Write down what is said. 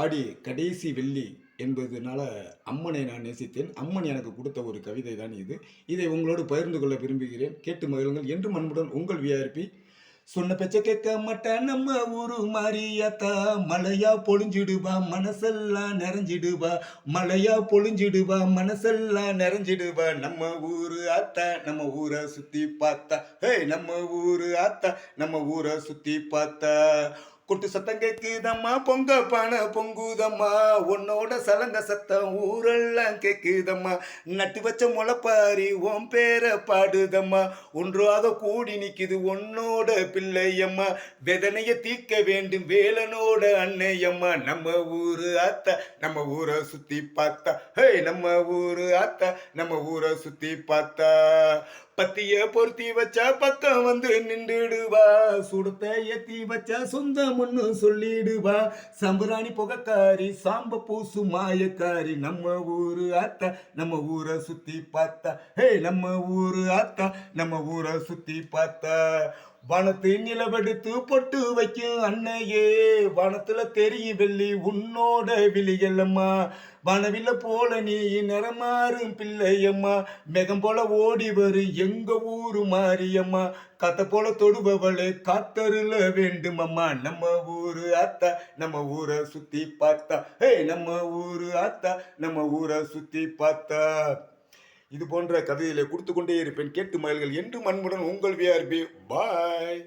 ஆடி கடைசி வெள்ளி என்பதுனால அம்மனை நான் நேசித்தேன். அம்மன் எனக்கு கொடுத்த ஒரு கவிதை தான் இது. இதை உங்களோடு பகிர்ந்து கொள்ள விரும்புகிறேன். கேட்டு மகிழுங்கள். என்று அன்புடன் உங்கள் விஆர்பி சொன்ன பேச்ச கேட்க மாட்டேன். நம்ம ஊரு மாரியாத்தா மலையா பொழிஞ்சிடுவா மனசெல்லாம் நிறைஞ்சிடுவா. மலையா பொழிஞ்சிடுவா மனசெல்லாம் நிறைஞ்சிடுவா. நம்ம ஊரு ஆத்தா நம்ம ஊரை சுத்தி பார்த்தா. ஹே நம்ம ஊரு ஆத்தா நம்ம ஊரை சுத்தி பார்த்தா. கொட்டு சத்தம் கேக்குதம்மா பொங்க பானை பொங்குதம்மா. உன்னோட சலங்க சத்தம் ஊரெல்லாம் கேக்குதம்மா. நட்டு வச்ச முளப்பாரி உன் பேரை பாடுதம்மா. ஒன்றாக கூடி நிக்குது உன்னோட பிள்ளையம்மா. வேதனைய தீர்க்க வேண்டும் வேலனோட அன்னையம்மா. நம்ம ஊரு ஆத்தா நம்ம ஊரை சுத்தி பார்த்தா. ஹே நம்ம ஊரு ஆத்தா நம்ம ஊரை சுத்தி பார்த்தா. பத்திய பொருத்தி வச்சா பக்கம் வந்து நின்றுடுவா. சுடுத்த ஏத்தி வச்சா சொந்தம் ஒண்ணு சொல்லிடுவா. சம்பராணி புகக்காரி சாம்ப பூசு மாயக்காரி நம்ம ஊரு ஆத்தா நம்ம ஊரை சுத்தி பார்த்தா. ஹே நம்ம ஊரு ஆத்தா நம்ம ஊரை சுத்தி பார்த்தா. வானத்து நிலவெடுத்து பொட்டு வைக்கும் அன்னையே. வனத்துல தெரியும் வெள்ளி உன்னோட விழியல்லம்மா. வனவில போல நீ நிறமாறும் பிள்ளையம்மா. மேகம் போல ஓடி வரும் எங்க ஊரு மாரியம்மா. கத்தை போல தொடுபவளே காத்தருள வேண்டுமம்மா. நம்ம ஊரு ஆத்தா நம்ம ஊரை சுத்தி பார்த்தா. ஹே நம்ம ஊரு ஆத்தா நம்ம ஊரை சுத்தி பார்த்தா. இது போன்ற கதைகளை கொடுத்து கொண்டே இருப்பேன். கேட்டு மயில்கள் என்றும் அன்புடன் உங்கள் விஆர்பி பாய்